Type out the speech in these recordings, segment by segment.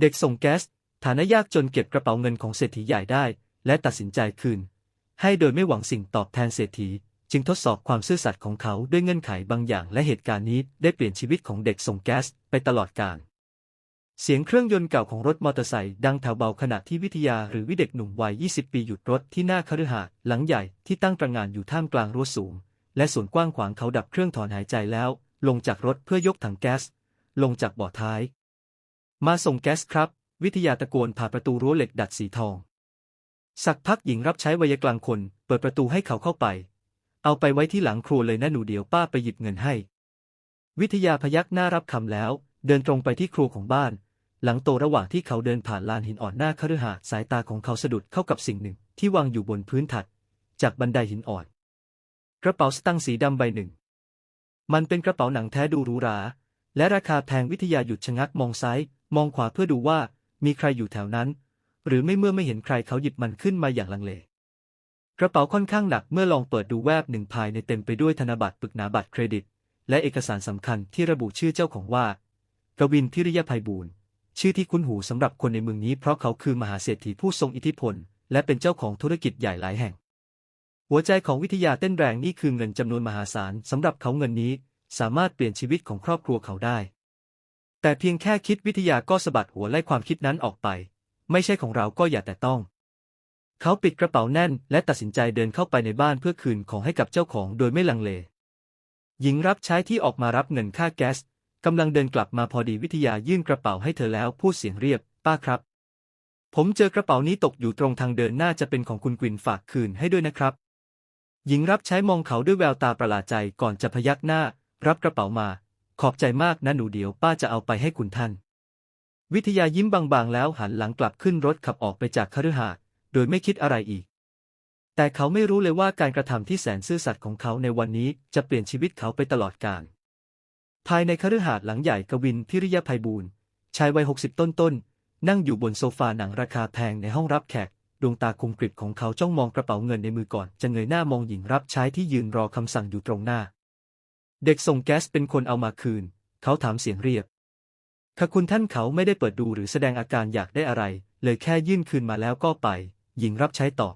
เด็กส่งแก๊ส ฐานะยากจนเก็บกระเป๋าเงินของเศรษฐีใหญ่ได้ และตัดสินใจคืน ให้โดยไม่หวังสิ่งตอบแทนเศรษฐี จึงทดสอบความซื่อสัตย์ของเขาด้วยเงื่อนไขบางอย่าง และเหตุการณ์นี้ได้เปลี่ยนชีวิตของเด็กส่งแก๊สไปตลอดกาลเสียงเครื่องยนต์เก่าของรถมอเตอร์ไซค์ดังแถวเบาขณะที่วิทยาหรือวิเด็กหนุ่มวัย 20 ปีหยุดรถที่หน้าคฤหาสน์หลังใหญ่ที่ตั้งตระงานอยู่ท่ามกลางรั้วสูง และส่วนกว้างขวางเขาดับเครื่องถอนหายใจแล้ว ลงจากรถเพื่อยกถังแก๊ส ลงจากเบาะท้าย มาส่งแก๊สครับ วิทยาตะโกนผ่านประตูรั้วเหล็กดัดสีทอง สักพักหญิงรับใช้วัยกลางคน เปิดประตูให้เขาเข้าไป เอาไปไว้ที่หลังครัวเลยนะหนูเดี๋ยวป้าไปหยิบเงินให้ วิทยาพยักหน้ารับคำแล้ว เดินตรงไปที่ครัวของบ้าน หลังโตระหว่างที่เขาเดินผ่านลานหินอ่อนหน้าคฤหาสน์สายตาของเขาสะดุดเข้ากับสิ่งหนึ่งที่วางอยู่บนพื้นถัด จากบันไดหินอ่อน กระเป๋าสตางค์สีดำใบหนึ่ง มันเป็นกระเป๋าหนังแท้ดูหรูหราและราคาแพงวิทยาหยุดชะงักมองซ้าย มองขวาเพื่อดูว่ามีใครอยู่แถวนั้น หรือไม่เมื่อไม่เห็นใครเขาหยิบมันขึ้นมาอย่างลังเลกระเป๋าค่อนข้างหนักเมื่อลองเปิดดูแวบหนึ่งภายในเต็มไปด้วยธนบัตรปึกหนาบัตรเครดิต และเอกสารสำคัญที่ระบุชื่อเจ้าของว่ากวินพิริยภัยบูรณ์ชื่อที่คุ้นหูสำหรับคนในเมืองนี้เพราะเขาคือมหาเศรษฐีผู้ทรงอิทธิพล และเป็นเจ้าของธุรกิจใหญ่หลายแห่ง หัวใจของวิทยาเต้นแรงนี่คือเงินจำนวนมหาศาลสำหรับเขาเงินนี้ สามารถเปลี่ยนชีวิตของครอบครัวเขาได้ แต่เพียงแค่คิดวิทยาก็สะบัดหัวไล่ความคิดนั้นออกไป ไม่ใช่ของเราก็อย่าแต่ต้อง เขาปิดกระเป๋าแน่น และตัดสินใจเดินเข้าไปในบ้านเพื่อคืนของให้กับเจ้าของโดยไม่ลังเล หญิงรับใช้ที่ออกมารับเงินค่าแก๊สกำลังเดินกลับมาพอดีวิทยายื่นกระเป๋าให้เธอแล้วพูดเสียงเรียบ ป้าครับ ผมเจอกระเป๋านี้ตกอยู่ตรงทางเดินน่าจะเป็นของคุณกวินฝากคืนให้ด้วยนะครับ หญิงรับใช้มองเขาด้วยแววตาประหลาดใจก่อนจะพยักหน้า รับกระเป๋ามา ขอบใจมากนะหนูเดี๋ยวป้าจะเอาไปให้คุณท่าน วิทยายิ้มบางๆ แล้วหันหลังกลับขึ้นรถขับออกไปจากคฤหาสน์โดยไม่คิดอะไรอีก แต่เขาไม่รู้เลยว่าการกระทำที่แสนซื่อสัตย์ของเขาในวันนี้จะเปลี่ยนชีวิตเขาไปตลอดกาลภายในคฤหาสน์หลังใหญ่กวินพิริยภัยบูรณ์ชายวัยหกสิบต้นๆนั่งอยู่บนโซฟาหนังราคาแพงในห้องรับแขกดวงตาคมกริบของเขาจ้องมองกระเป๋าเงินในมือก่อน จะเงยหน้ามองหญิงรับใช้ที่ยืนรอคำสั่งอยู่ตรงหน้า เด็กส่งแก๊สเป็นคนเอามาคืน เขาถามเสียงเรียบค่ะคุณท่านเขาไม่ได้เปิดดูหรือแสดงอาการอยากได้อะไร เลยแค่ยื่นคืนมาแล้วก็ไป หญิงรับใช้ตอบ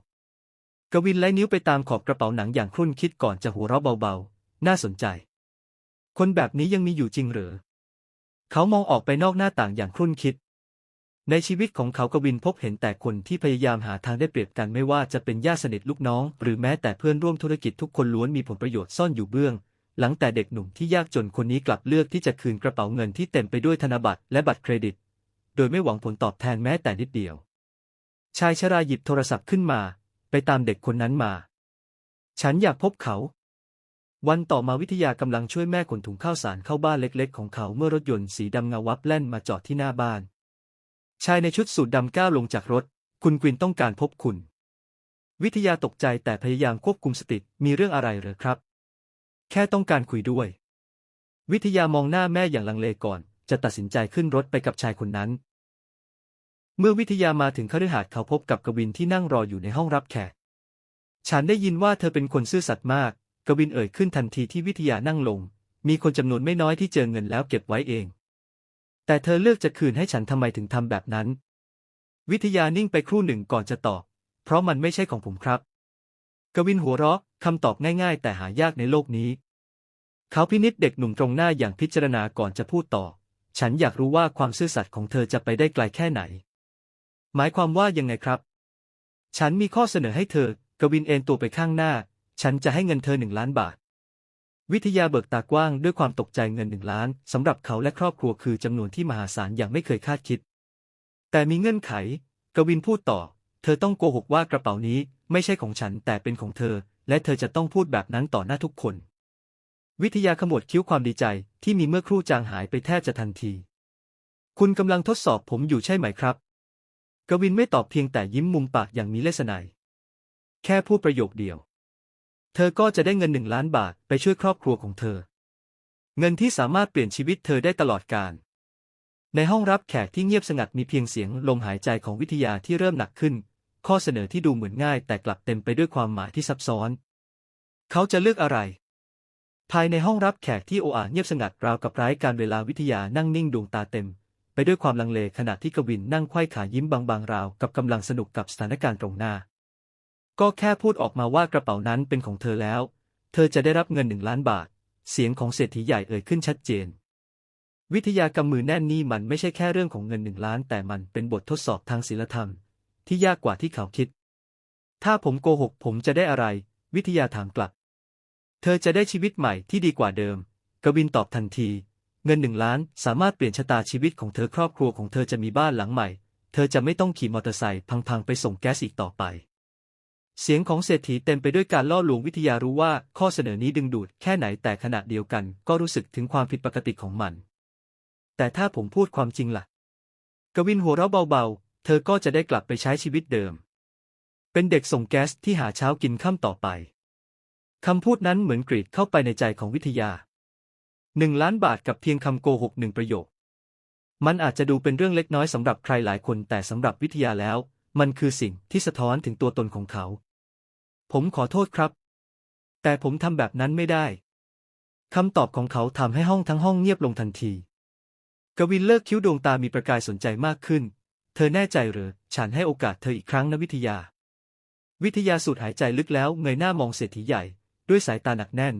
กวินไล่นิ้วไปตามขอบกระเป๋าหนังอย่างครุ่นคิดก่อนจะหัวเราะเบาๆ น่าสนใจ คนแบบนี้ยังมีอยู่จริงหรือ เขามองออกไปนอกหน้าต่างอย่างครุ่นคิด ในชีวิตของเขากวินพบเห็นแต่คนที่พยายามหาทางได้เปรียบกันไม่ว่าจะเป็นญาติสนิทลูกน้อง หรือแม้แต่เพื่อนร่วมธุรกิจทุกคนล้วนมีผลประโยชน์ซ่อนอยู่เบื้อง หลังแต่เด็กหนุ่มที่ยากจนคนนี้กลับเลือกที่จะคืนกระเป๋าเงินที่เต็มไปด้วยธนบัตรและบัตรเครดิต โดยไม่หวังผลตอบแทนแม้แต่นิดเดียว ชายชราหยิบโทรศัพท์ขึ้นมา ไปตามเด็กคนนั้นมา ฉันอยากพบเขา วันต่อมาวิทยากำลังช่วยแม่ขนถุงข้าวสารเข้าบ้านเล็กๆ ของเขาเมื่อรถยนต์สีดำเงาวับแล่นมาจอดที่หน้าบ้าน ชายในชุดสูทดำก้าวลงจากรถ คุณกวินต้องการพบคุณ วิทยาตกใจแต่พยายามควบคุมสติมีเรื่องอะไรหรือครับ แค่ต้องการคุยด้วย วิทยามองหน้าแม่อย่างลังเลก่อน จะตัดสินใจขึ้นรถไปกับชายคนนั้น เมื่อวิทยามาถึงคฤหาสน์เขาพบกับกวินที่นั่งรออยู่ในห้องรับแขก ฉันได้ยินว่าเธอเป็นคนซื่อสัตย์มาก กวินเอ่ยขึ้นทันทีที่วิทยานั่งลง มีคนจำนวนไม่น้อยที่เจอเงินแล้วเก็บไว้เอง แต่เธอเลือกจะคืนให้ฉันทำไมถึงทำแบบนั้น วิทยานิ่งไปครู่หนึ่งก่อนจะตอบ เพราะมันไม่ใช่ของผมครับ กวินหัวเราะคำตอบง่ายๆ แต่หายากในโลกนี้ เขาพินิจเด็กหนุ่มตรงหน้าอย่างพิจารณาก่อนจะพูดต่อ ฉันอยากรู้ว่าความซื่อสัตย์ของเธอจะไปได้ไกลแค่ไหน หมายความว่ายังไงครับ ฉันมีข้อเสนอให้เธอ กวินเอนตัวไปข้างหน้า ฉันจะให้เงินเธอหนึ่งล้านบาท วิทยาเบิกตากว้างด้วยความตกใจเงินหนึ่งล้านสำหรับเขาและครอบครัวคือจำนวนที่มหาศาลอย่างไม่เคยคาดคิด แต่มีเงื่อนไข กวินพูดต่อ เธอต้องโกหกว่ากระเป๋านี้ ไม่ใช่ของฉันแต่เป็นของเธอ และเธอจะต้องพูดแบบนั้นต่อหน้าทุกคน วิทยาขมวดคิ้วความดีใจที่มีเมื่อครู่จางหายไปแทบจะทันที คุณกำลังทดสอบผมอยู่ใช่ไหมครับ กวินไม่ตอบเพียงแต่ยิ้มมุมปากอย่างมีเลสไนยแค่พูดประโยคเดียว เธอก็จะได้เงินหนึ่งล้านบาทไปช่วยครอบครัวของเธอ เงินที่สามารถเปลี่ยนชีวิตเธอได้ตลอดกาลในห้องรับแขกที่เงียบสงัดมีเพียงเสียงลมหายใจของวิทยาที่เริ่มหนักขึ้น ข้อเสนอที่ดูเหมือนง่ายแต่กลับเต็มไปด้วยความหมายที่ซับซ้อน เขาจะเลือกอะไร ภายในห้องรับแขกที่โออาเงียบสงัดราวกับไร้การเวลาวิทยานั่งนิ่งดวงตาเต็ม ไปด้วยความลังเลขณะที่กวินนั่งไขว้ขายิ้มบางๆราวกับกำลังสนุกกับสถานการณ์ตรงหน้า ก็แค่พูดออกมาว่ากระเป๋านั้นเป็นของเธอแล้ว เธอจะได้รับเงินหนึ่งล้านบาท เสียงของเศรษฐีใหญ่เอ่ยขึ้นชัดเจนวิทยากำมือแน่นนี่มันไม่ใช่แค่เรื่องของเงินหนึ่งล้าน แต่มันเป็นบททดสอบทางศีลธรรม ที่ยากกว่าที่เขาคิด ถ้าผมโกหกผมจะได้อะไร วิทยาถามกลับ เธอจะได้ชีวิตใหม่ที่ดีกว่าเดิม กวินตอบทันที เงินหนึ่งล้านสามารถเปลี่ยนชะตาชีวิตของเธอครอบครัวของเธอจะมีบ้านหลังใหม่ เธอจะไม่ต้องขี่มอเตอร์ไซค์พังๆไปส่งแก๊สอีกต่อไป เสียงของเศรษฐีเต็มไปด้วยการล่อลวงวิทยารู้ว่าข้อเสนอนี้ดึงดูดแค่ไหนแต่ขณะเดียวกัน ก็รู้สึกถึงความผิดปกติของมัน แต่ถ้าผมพูดความจริงล่ะ กวินหัวเราะเบาๆ เธอก็จะได้กลับไปใช้ชีวิตเดิม เป็นเด็กส่งแก๊สที่หาเช้ากินค่ำต่อไปคำพูดนั้นเหมือนกรีดเข้าไปในใจของวิทยาหนึ่งล้านบาทกับเพียงคำโกหกหนึ่งประโยค มันอาจจะดูเป็นเรื่องเล็กน้อยสำหรับใครหลายคนแต่สำหรับวิทยาแล้ว มันคือสิ่งที่สะท้อนถึงตัวตนของเขา ผมขอโทษครับ แต่ผมทำแบบนั้นไม่ได้คำตอบของเขาทำให้ห้องทั้งห้องเงียบลงทันที กวินเลิกคิ้วดวงตามีประกายสนใจมากขึ้น เธอแน่ใจหรือ ฉันให้โอกาสเธออีกครั้งนะวิทยา วิทยาสูดหายใจลึกแล้วเงยหน้ามองเศรษฐีใหญ่ ด้วยสายตาหนักแน่น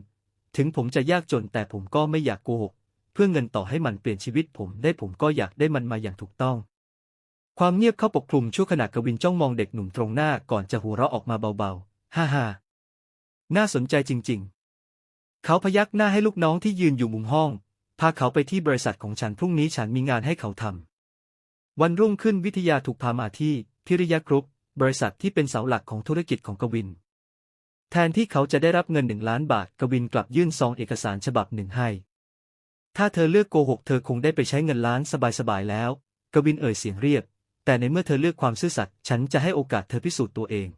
ถึงผมจะยากจนแต่ผมก็ไม่อยากโกหก เพื่อเงินต่อให้มันเปลี่ยนชีวิตผมได้ผมก็อยากได้มันมาอย่างถูกต้อง ความเงียบเข้าปกคลุมชั่วขณะกวินจ้องมองเด็กหนุ่มตรงหน้าก่อนจะหัวเราะออกมาเบาๆ ฮ่าฮ่าน่าสนใจจริง ๆ เขาพยักหน้าให้ลูกน้องที่ยืนอยู่มุมห้อง พาเขาไปที่บริษัทของฉันพรุ่งนี้ฉันมีงานให้เขาทำ วันรุ่งขึ้นวิทยาถูกพามาที่พิริยกรุ๊ปบริษัทที่เป็นเสาหลักของธุรกิจของกวิน แทนที่เขาจะได้รับเงินหนึ่งล้านบาทกวินกลับยื่นซองเอกสารฉบับหนึ่งให้ ถ้าเธอเลือกโกหกเธอคงได้ไปใช้เงินล้านสบายๆแล้ว กวินเอ่ยเสียงเรียบ แต่ในเมื่อเธอเลือกความซื่อสัตย์ฉันจะให้โอกาสเธอพิสูจน์ตัวเอง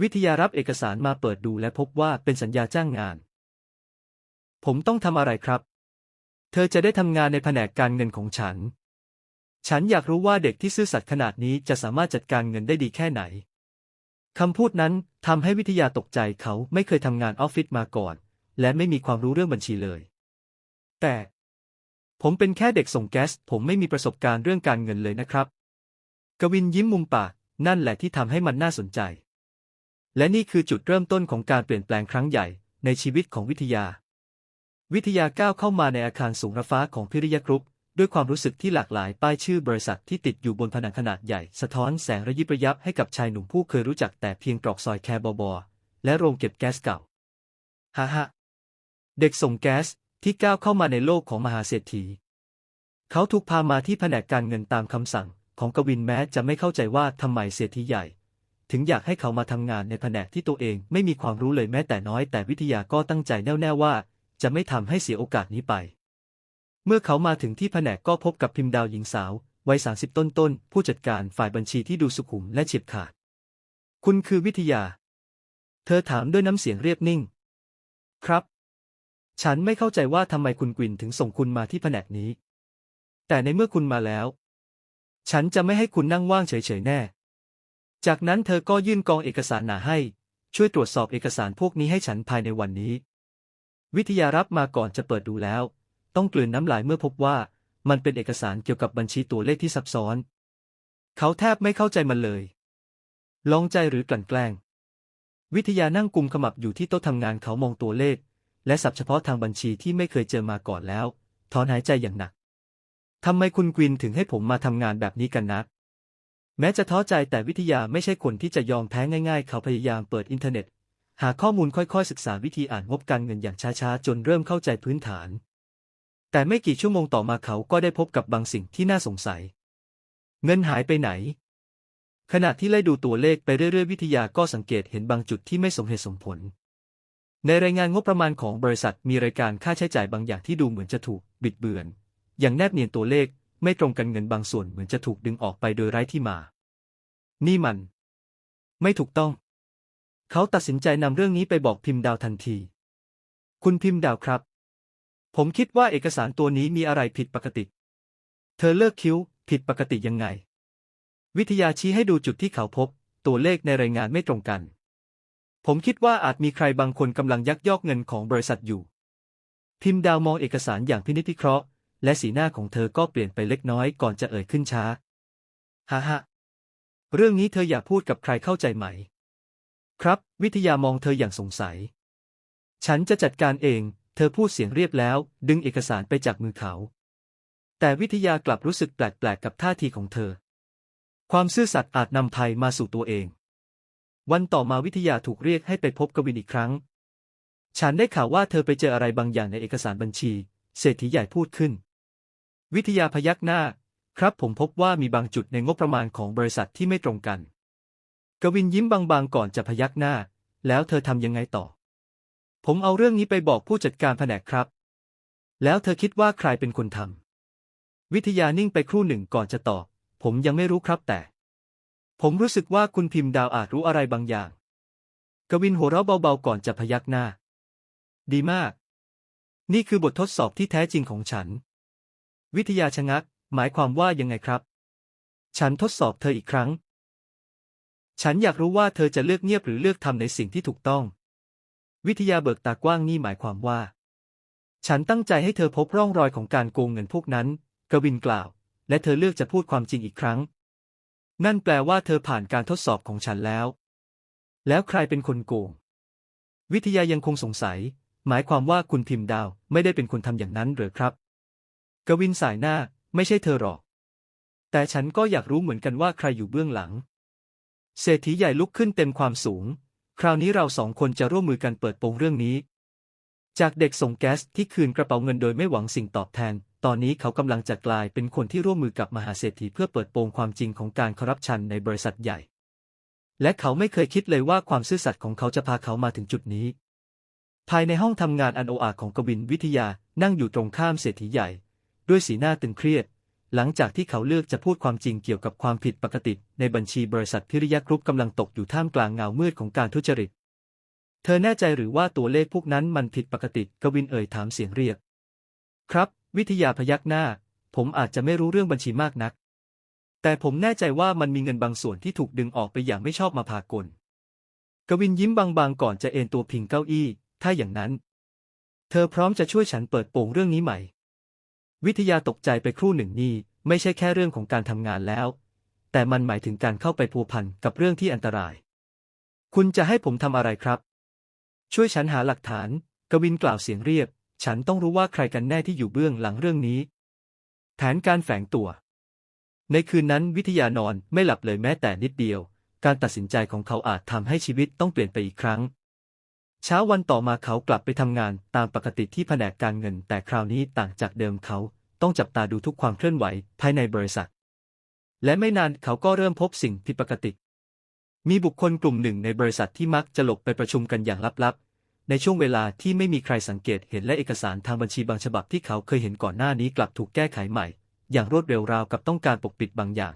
วิทยารับเอกสารมาเปิดดูและพบว่าเป็นสัญญาจ้างงาน ผมต้องทำอะไรครับ เธอจะได้ทำงานในแผนกการเงินของฉัน ฉันอยากรู้ว่าเด็กที่ซื่อสัตย์ขนาดนี้จะสามารถจัดการเงินได้ดีแค่ไหน คำพูดนั้นทำให้วิทยาตกใจเขาไม่เคยทำงานออฟฟิศมาก่อน และไม่มีความรู้เรื่องบัญชีเลย แต่ ผมเป็นแค่เด็กส่งแก๊ส ผมไม่มีประสบการณ์เรื่องการเงินเลยนะครับ กวินยิ้มมุมปาก นั่นแหละที่ทำให้มันน่าสนใจ และนี่คือจุดเริ่มต้นของการเปลี่ยนแปลงครั้งใหญ่ในชีวิตของวิทยา วิทยาก้าวเข้ามาในอาคารสูงระฟ้าของพิริยกรุ๊ป ด้วยความรู้สึกที่หลากหลายป้ายชื่อบริษัทที่ติดอยู่บนผนังขนาดใหญ่สะท้อนแสงระยิบระยับให้กับชายหนุ่มผู้เคยรู้จักแต่เพียงตรอกซอยแคร์บอบอและโรงเก็บแก๊สเก่าฮ่าฮ่าเด็กส่งแก๊สที่ก้าวเข้ามาในโลกของมหาเศรษฐี เขาถูกพามาที่แผนกการเงินตามคำสั่งของกวินแม้จะไม่เข้าใจว่าทำไมเศรษฐีใหญ่ ถึงอยากให้เขามาทำงานในแผนกที่ตัวเองไม่มีความรู้เลยแม้แต่น้อยแต่วิทยาก็ตั้งใจแน่วแน่ว่า จะไม่ทำให้เสียโอกาสนี้ไป เมื่อเขามาถึงที่แผนกก็พบกับพิมพ์ดาวหญิงสาว วัยสาสิบต้นๆผู้จัดการฝ่ายบัญชีที่ดูสุขุมและเฉียบขาด คุณคือวิทยา เธอถามด้วยน้ำเสียงเรียบนิ่ง ครับ ฉันไม่เข้าใจว่าทำไมคุณกวินถึงส่งคุณมาที่แผนกนี้ แต่ในเมื่อคุณมาแล้ว ฉันจะไม่ให้คุณนั่งว่างเฉยๆแน่ จากนั้นเธอก็ยื่นกองเอกสารหนาให้ ช่วยตรวจสอบเอกสารพวกนี้ให้ฉันภายในวันนี้ วิทยารับมาก่อนจะเปิดดูแล้ว ต้องกลืนน้ำลายเมื่อพบว่ามันเป็นเอกสารเกี่ยวกับบัญชีตัวเลขที่ซับซ้อน เขาแทบไม่เข้าใจมันเลย ลองใจหรือกลั่นแกล้ง วิทยานั่งกุมขมับอยู่ที่โต๊ะทำงานเขามองตัวเลข และสับเฉพาะทางบัญชีที่ไม่เคยเจอมาก่อนแล้ว ถอนหายใจอย่างหนักทำไมคุณกวินถึงให้ผมมาทำงานแบบนี้กันนะแม้จะท้อใจแต่วิทยาไม่ใช่คนที่จะยอมแพ้ง่าย ๆ เขาพยายามเปิดอินเทอร์เน็ต หาข้อมูลค่อยๆ ศึกษาวิธีอ่านงบการเงินอย่างช้าๆ จนเริ่มเข้าใจพื้นฐาน แต่ไม่กี่ชั่วโมงต่อมาเขาก็ได้พบกับบางสิ่งที่น่าสงสัย เงินหายไปไหน ขณะที่ไล่ดูตัวเลขไปเรื่อยๆ วิทยาก็สังเกตเห็นบางจุดที่ไม่สมเหตุสมผล ในรายงานงบประมาณของบริษัทมีรายการค่าใช้จ่ายบางอย่างที่ดูเหมือนจะถูกบิดเบือน อย่างแนบเนียนตัวเลขไม่ตรงกันเงินบางส่วนเหมือนจะถูกดึงออกไปโดยไร้ที่มา นี่มัน ไม่ถูกต้อง เขาตัดสินใจนำเรื่องนี้ไปบอกพิมพ์ดาวทันที คุณพิมพ์ดาวครับ ผมคิดว่าเอกสารตัวนี้มีอะไรผิดปกติ เธอเลิกคิ้ว ผิดปกติยังไง วิทยาชี้ให้ดูจุดที่เขาพบ ตัวเลขในรายงานไม่ตรงกัน ผมคิดว่าอาจมีใครบางคนกำลังยักยอกเงินของบริษัทอยู่ พิมพ์ดาวมองเอกสารอย่างพินิจพิเคราะห์ และสีหน้าของเธอก็เปลี่ยนไปเล็กน้อยก่อนจะเอ่ยขึ้นช้า ฮ่าฮ่าเรื่องนี้เธออยากพูดกับใครเข้าใจไหม ครับ วิทยามองเธออย่างสงสัย ฉันจะจัดการเอง เธอพูดเสียงเรียบแล้ว ดึงเอกสารไปจากมือเขา แต่วิทยากลับรู้สึกแปลกๆกับท่าทีของเธอ ความซื่อสัตย์อาจนำภัยมาสู่ตัวเอง วันต่อมาวิทยาถูกเรียกให้ไปพบกวินอีกครั้ง ฉันได้ข่าวว่าเธอไปเจออะไรบางอย่างในเอกสารบัญชี เศรษฐีใหญ่พูดขึ้น วิทยาพยักหน้า ครับผมพบว่ามีบางจุดในงบประมาณของบริษัทที่ไม่ตรงกัน กวินยิ้มบางๆก่อนจะพยักหน้า แล้วเธอทำยังไงต่อ ผมเอาเรื่องนี้ไปบอกผู้จัดการแผนกครับ แล้วเธอคิดว่าใครเป็นคนทำ วิทยานิ่งไปครู่หนึ่งก่อนจะตอบ ผมยังไม่รู้ครับแต่ ผมรู้สึกว่าคุณพิมพ์ดาวอาจรู้อะไรบางอย่าง กวินหัวเราะเบาๆก่อนจะพยักหน้า ดีมาก นี่คือบททดสอบที่แท้จริงของฉัน วิทยาชะงัก หมายความว่ายังไงครับ ฉันทดสอบเธออีกครั้ง ฉันอยากรู้ว่าเธอจะเลือกเงียบหรือเลือกทำในสิ่งที่ถูกต้อง วิทยาเบิกตากว้างนี่หมายความว่า ฉันตั้งใจให้เธอพบร่องรอยของการโกงเงินพวกนั้น กวินกล่าว และเธอเลือกจะพูดความจริงอีกครั้ง นั่นแปลว่าเธอผ่านการทดสอบของฉันแล้ว แล้วใครเป็นคนโกง วิทยายังคงสงสัย หมายความว่าคุณพิมพ์ดาวไม่ได้เป็นคนทำอย่างนั้นหรือครับ กวินสายหน้าไม่ใช่เธอหรอก แต่ฉันก็อยากรู้เหมือนกันว่าใครอยู่เบื้องหลัง เศรษฐีใหญ่ลุกขึ้นเต็มความสูง คราวนี้เราสองคนจะร่วมมือกันเปิดโปงเรื่องนี้ จากเด็กส่งแก๊สที่คืนกระเป๋าเงินโดยไม่หวังสิ่งตอบแทน ตอนนี้เขากำลังจะกลายเป็นคนที่ร่วมมือกับมหาเศรษฐีเพื่อเปิดโปงความจริงของการคอร์รัปชันในบริษัทใหญ่ และเขาไม่เคยคิดเลยว่าความซื่อสัตย์ของเขาจะพาเขามาถึงจุดนี้ ภายในห้องทำงานอันโออาของกบินวิทยานั่งอยู่ตรงข้ามเศรษฐีใหญ่ ด้วยสีหน้าตึงเครียด หลังจากที่เขาเลือกจะพูดความจริงเกี่ยวกับความผิดปกติ ในบัญชีบริษัทพิริยะกรุ๊ปกำลังตกอยู่ท่ามกลางเงามืดของการทุจริต เธอแน่ใจหรือว่าตัวเลขพวกนั้นมันผิดปกติ กวินเอ่ยถามเสียงเรียก ครับ วิทยาพยักหน้า ผมอาจจะไม่รู้เรื่องบัญชีมากนัก แต่ผมแน่ใจว่ามันมีเงินบางส่วนที่ถูกดึงออกไปอย่างไม่ชอบมาพากล กวินยิ้มบางๆก่อนจะเอนตัวพิงเก้าอี้ ถ้าอย่างนั้น เธอพร้อมจะช่วยฉันเปิดโปงเรื่องนี้ไหม วิทยาตกใจไปครู่หนึ่งนี่ไม่ใช่แค่เรื่องของการทำงานแล้ว แต่มันหมายถึงการเข้าไปพัวพันกับเรื่องที่อันตราย คุณจะให้ผมทำอะไรครับ ช่วยฉันหาหลักฐาน กวินกล่าวเสียงเรียบ ฉันต้องรู้ว่าใครกันแน่ที่อยู่เบื้องหลังเรื่องนี้ แผนการแฝงตัว ในคืนนั้นวิทยานอนไม่หลับเลยแม้แต่นิดเดียว การตัดสินใจของเขาอาจทำให้ชีวิตต้องเปลี่ยนไปอีกครั้ง เช้าวันต่อมาเขากลับไปทำงานตามปกติที่แผนกการเงิน แต่คราวนี้ต่างจากเดิมเขา ต้องจับตาดูทุกความเคลื่อนไหวภายในบริษัท และไม่นานเขาก็เริ่มพบสิ่งผิดปกติ มีบุคคลกลุ่มหนึ่งในบริษัทที่มักจะหลบไปประชุมกันอย่างลับๆ ในช่วงเวลาที่ไม่มีใครสังเกตเห็นและเอกสารทางบัญชีบางฉบับที่เขาเคยเห็นก่อนหน้านี้กลับถูกแก้ไขใหม่ อย่างรวดเร็วราวกับต้องการปกปิดบางอย่าง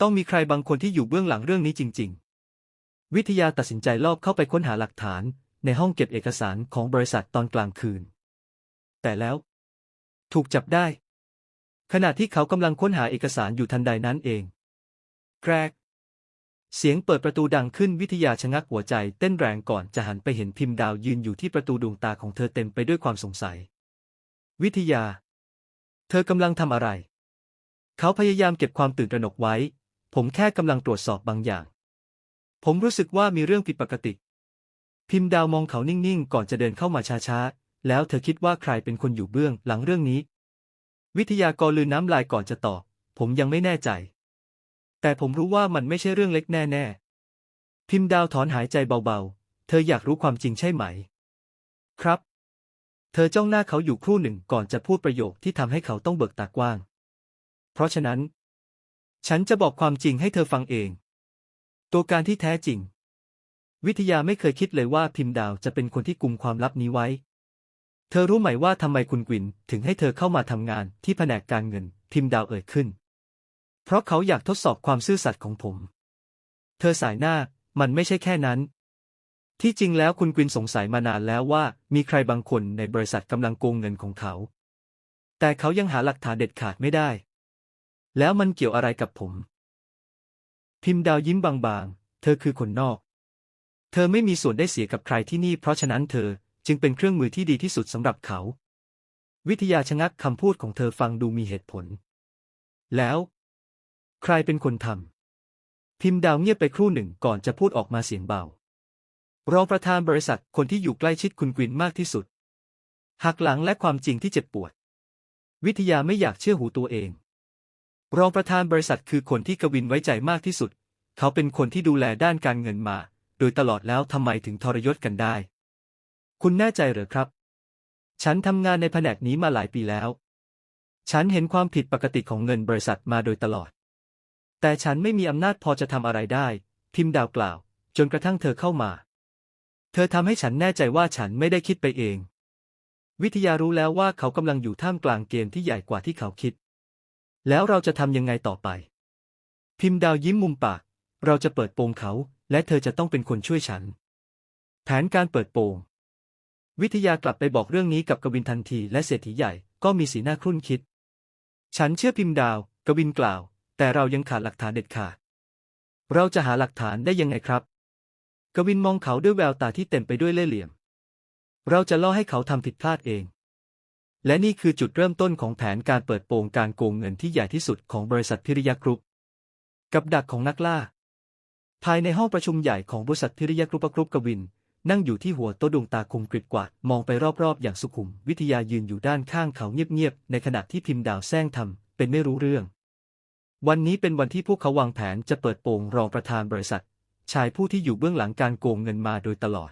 ต้องมีใครบางคนที่อยู่เบื้องหลังเรื่องนี้จริง ๆ วิทยาตัดสินใจลอบเข้าไปค้นหาหลักฐาน ในห้องเก็บเอกสารของบริษัทตอนกลางคืน แต่แล้ว ถูกจับได้ ขณะที่เขากำลังค้นหาเอกสารอยู่ทันใดนั้นเอง แกรก เสียงเปิดประตูดังขึ้นวิทยาชะงักหัวใจเต้นแรงก่อนจะหันไปเห็นพิมพ์ดาวยืนอยู่ที่ประตูดวงตาของเธอเต็มไปด้วยความสงสัย วิทยา เธอกำลังทำอะไร เขาพยายามเก็บความตื่นตระหนกไว้ ผมแค่กำลังตรวจสอบบางอย่าง ผมรู้สึกว่ามีเรื่องผิดปกติ พิมพ์ดาวมองเขานิ่งๆ ก่อนจะเดินเข้ามาช้าๆ แล้วเธอคิดว่าใครเป็นคนอยู่เบื้องหลังเรื่องนี้ วิทยากรลืนน้ำลายก่อนจะตอบ ผมยังไม่แน่ใจ แต่ผมรู้ว่ามันไม่ใช่เรื่องเล็กแน่ๆ พิมพ์ดาวถอนหายใจเบาๆ เธออยากรู้ความจริงใช่ไหม ครับ เธอจ้องหน้าเขาอยู่ครู่หนึ่งก่อนจะพูดประโยคที่ทำให้เขาต้องเบิกตากว้าง เพราะฉะนั้น ฉันจะบอกความจริงให้เธอฟังเอง ตัวการที่แท้จริง วิทยาไม่เคยคิดเลยว่าพิมพ์ดาวจะเป็นคนที่กุมความลับนี้ไว้ เธอรู้ไหมว่าทำไมคุณกวินถึงให้เธอเข้ามาทำงานที่แผนกการเงิน พิมพ์ดาวเอ่ยขึ้น เพราะเขาอยากทดสอบความซื่อสัตย์ของผม เธอสายหน้ามันไม่ใช่แค่นั้น ที่จริงแล้วคุณกวินสงสัยมานานแล้วว่า มีใครบางคนในบริษัทกำลังโกงเงินของเขา แต่เขายังหาหลักฐานเด็ดขาดไม่ได้ แล้วมันเกี่ยวอะไรกับผม พิมพ์ดาวยิ้มบางๆ เธอคือคนนอก เธอไม่มีส่วนได้เสียกับใครที่นี่เพราะฉะนั้นเธอจึงเป็นเครื่องมือที่ดีที่สุดสำหรับเขา วิทยาชะงักคำพูดของเธอฟังดูมีเหตุผล แล้ว ใครเป็นคนทำพิมพ์ดาวเงียบไปครู่หนึ่งก่อนจะพูดออกมาเสียงเบารองประธานบริษัทคนที่อยู่ใกล้ชิดคุณกวินมากที่สุด หักหลังและความจริงที่เจ็บปวด วิทยาไม่อยากเชื่อหูตัวเอง รองประธานบริษัทคือคนที่กวินไว้ใจมากที่สุด เขาเป็นคนที่ดูแลด้านการเงินมา โดยตลอดแล้วทำไมถึงทรยศกันได้ คุณแน่ใจเหรอครับ ฉันทำงานในแผนกนี้มาหลายปีแล้ว ฉันเห็นความผิดปกติของเงินบริษัทมาโดยตลอด แต่ฉันไม่มีอำนาจพอจะทำอะไรได้ พิมพ์ดาวกล่าว จนกระทั่งเธอเข้ามา เธอทำให้ฉันแน่ใจว่าฉันไม่ได้คิดไปเอง วิทยารู้แล้วว่าเขากำลังอยู่ท่ามกลางเกมที่ใหญ่กว่าที่เขาคิด แล้วเราจะทำยังไงต่อไป พิมพ์ดาวยิ้มมุมปาก เราจะเปิดโปงเขา และเธอจะต้องเป็นคนช่วยฉัน แผนการเปิดโปง วิทยากลับไปบอกเรื่องนี้กับกวินทันทีและเศรษฐีใหญ่ก็มีสีหน้าครุ่นคิด ฉันเชื่อพิมพ์ดาว กวินกล่าว แต่เรายังขาดหลักฐานเด็ดขาด เราจะหาหลักฐานได้ยังไงครับ กวินมองเขาด้วยแววตาที่เต็มไปด้วยเล่ห์เหลี่ยม เราจะล่อให้เขาทำผิดพลาดเอง และนี่คือจุดเริ่มต้นของแผนการเปิดโปงการโกงเงินที่ใหญ่ที่สุดของบริษัทพิริยกรุ๊ปกับดักของนักล่า ภายในห้องประชุมใหญ่ของบริษัทพิริยกรุปกรุปกวิน นั่งอยู่ที่หัวโต๊ะดวงตาคมกริบกวาดมองไปรอบๆ อย่างสุขุม วิทยายืนอยู่ด้านข้างเขาเงียบๆ ในขณะที่พิมพ์ดาวแซงทำเป็นไม่รู้เรื่อง วันนี้เป็นวันที่พวกเขาวางแผนจะเปิดโปงรองประธานบริษัท ชายผู้ที่อยู่เบื้องหลังการโกงเงินมาโดยตลอด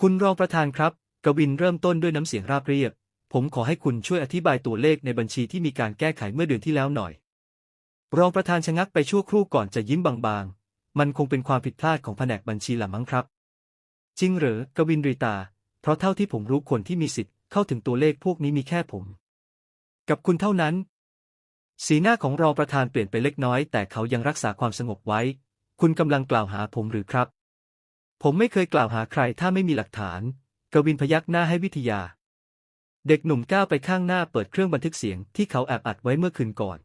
คุณรองประธานครับ กวินเริ่มต้นด้วยน้ำเสียงราบเรียบ ผมขอให้คุณช่วยอธิบายตัวเลขในบัญชีที่มีการแก้ไขเมื่อเดือนที่แล้วหน่อย รองประธานชะงักไปชั่วครู่ก่อนจะยิ้มบางๆ มันคงเป็นความผิดพลาดของแผนกบัญชีละมั้งครับ จริงเหรอกวินรีตา เพราะเท่าที่ผมรู้คนที่มีสิทธิ์เข้าถึงตัวเลขพวกนี้มีแค่ผม กับคุณเท่านั้น สีหน้าของรองประธานเปลี่ยนไปเล็กน้อย แต่เขายังรักษาความสงบไว้ คุณกำลังกล่าวหาผมหรือครับ ผมไม่เคยกล่าวหาใครถ้าไม่มีหลักฐาน กวินพยักหน้าให้วิทยา เด็กหนุ่มก้าวไปข้างหน้าเปิดเครื่องบันทึกเสียงที่เขาแอบอัดไว้เมื่อคืนก่อน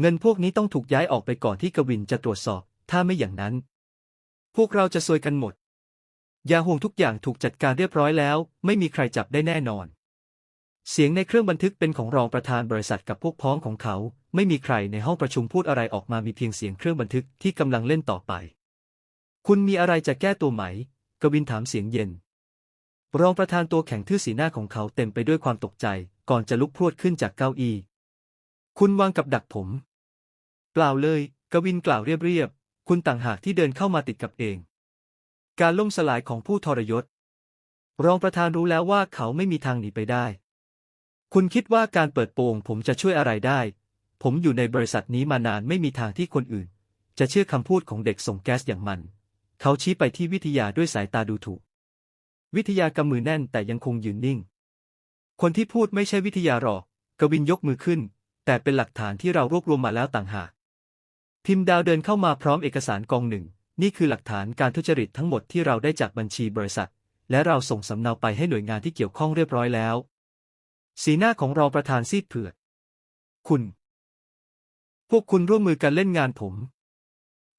เงินพวกนี้ต้องถูกย้ายออกไปก่อนที่กวินจะตรวจสอบ ถ้าไม่อย่างนั้น พวกเราจะซวยกันหมดยาห่วงทุกอย่างถูกจัดการเรียบร้อยแล้ว ไม่มีใครจับได้แน่นอน เสียงในเครื่องบันทึกเป็นของรองประธานบริษัทกับพวกพ้องของเขา ไม่มีใครในห้องประชุมพูดอะไรออกมามีเพียงเสียงเครื่องบันทึกที่กำลังเล่นต่อไป คุณมีอะไรจะแก้ตัวไหม กวินถามเสียงเย็น รองประธานตัวแข็งทื่อสีหน้าของเขาเต็มไปด้วยความตกใจ ก่อนจะลุกพรวดขึ้นจากเก้าอี้ คุณวางกับดักผม เปล่าเลย กวินกล่าวเรียบ คุณต่างหากที่เดินเข้ามาติดกับเอง การล่มสลายของผู้ทรยศ รองประธานรู้แล้วว่าเขาไม่มีทางหนีไปได้ คุณคิดว่าการเปิดโปงผมจะช่วยอะไรได้ ผมอยู่ในบริษัทนี้มานานไม่มีทางที่คนอื่น จะเชื่อคำพูดของเด็กส่งแก๊สอย่างมัน เขาชี้ไปที่วิทยาด้วยสายตาดูถูก วิทยากำมือแน่นแต่ยังคงยืนนิ่ง คนที่พูดไม่ใช่วิทยาหรอก กวินยกมือขึ้น แต่เป็นหลักฐานที่เรารวบรวมมาแล้วต่างหาก พิมพ์ดาวเดินเข้ามาพร้อมเอกสารกองหนึ่ง นี่คือหลักฐานการทุจริตทั้งหมดที่เราได้จากบัญชีบริษัท และเราส่งสำเนาไปให้หน่วยงานที่เกี่ยวข้องเรียบร้อยแล้ว สีหน้าของรองประธานซีดเผือด คุณ พวกคุณร่วมมือกันเล่นงานผม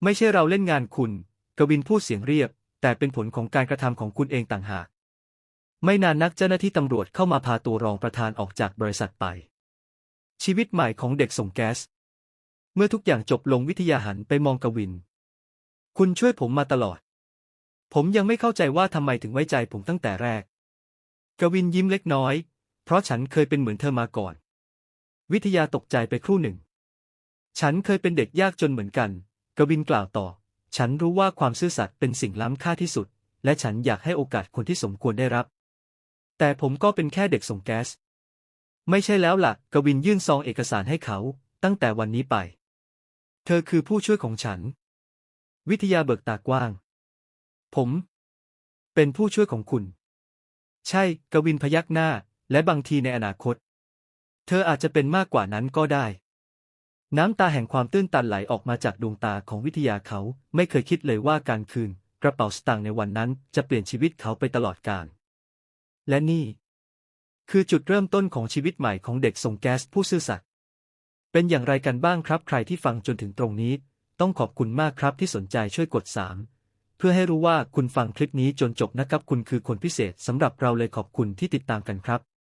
ไม่ใช่เราเล่นงานคุณ กวินพูดเสียงเรียบ แต่เป็นผลของการกระทำของคุณเองต่างหาก ไม่นานนักเจ้าหน้าที่ตำรวจเข้ามาพาตัวรองประธานออกจากบริษัทไป ชีวิตใหม่ของเด็กส่งแก๊ส เมื่อทุกอย่างจบลงวิทยาหันไปมองกวิน คุณช่วยผมมาตลอด ผมยังไม่เข้าใจว่าทำไมถึงไว้ใจผมตั้งแต่แรก กวินยิ้มเล็กน้อย เพราะฉันเคยเป็นเหมือนเธอมาก่อน วิทยาตกใจไปครู่หนึ่ง ฉันเคยเป็นเด็กยากจนเหมือนกัน กวินกล่าวต่อ ฉันรู้ว่าความซื่อสัตย์เป็นสิ่งล้ำค่าที่สุด และฉันอยากให้โอกาสคนที่สมควรได้รับ แต่ผมก็เป็นแค่เด็กส่งแก๊ส ไม่ใช่แล้วล่ะ กวินยื่นซองเอกสารให้เขาตั้งแต่วันนี้ไป เธอคือผู้ช่วยของฉัน วิทยาเบิกตากว้าง ผม เป็นผู้ช่วยของคุณ ใช่ กวินพยักหน้า และบางทีในอนาคต เธออาจจะเป็นมากกว่านั้นก็ได้ น้ำตาแห่งความตื้นตันไหลออกมาจากดวงตาของวิทยาเขาไม่เคยคิดเลยว่าการคืน กระเป๋าสตางค์ในวันนั้นจะเปลี่ยนชีวิตเขาไปตลอดกาลและนี่ คือจุดเริ่มต้นของชีวิตใหม่ของเด็กส่งแก๊สผู้ซื่อสัตย์ เป็นอย่างไรกันบ้างครับ ใครที่ฟังจนถึงตรงนี้ ต้องขอบคุณมากครับที่สนใจช่วยกด 3 เพื่อให้รู้ว่าคุณฟังคลิปนี้จนจบนะครับ คุณคือคนพิเศษสำหรับเราเลยขอบคุณที่ติดตามกันครับ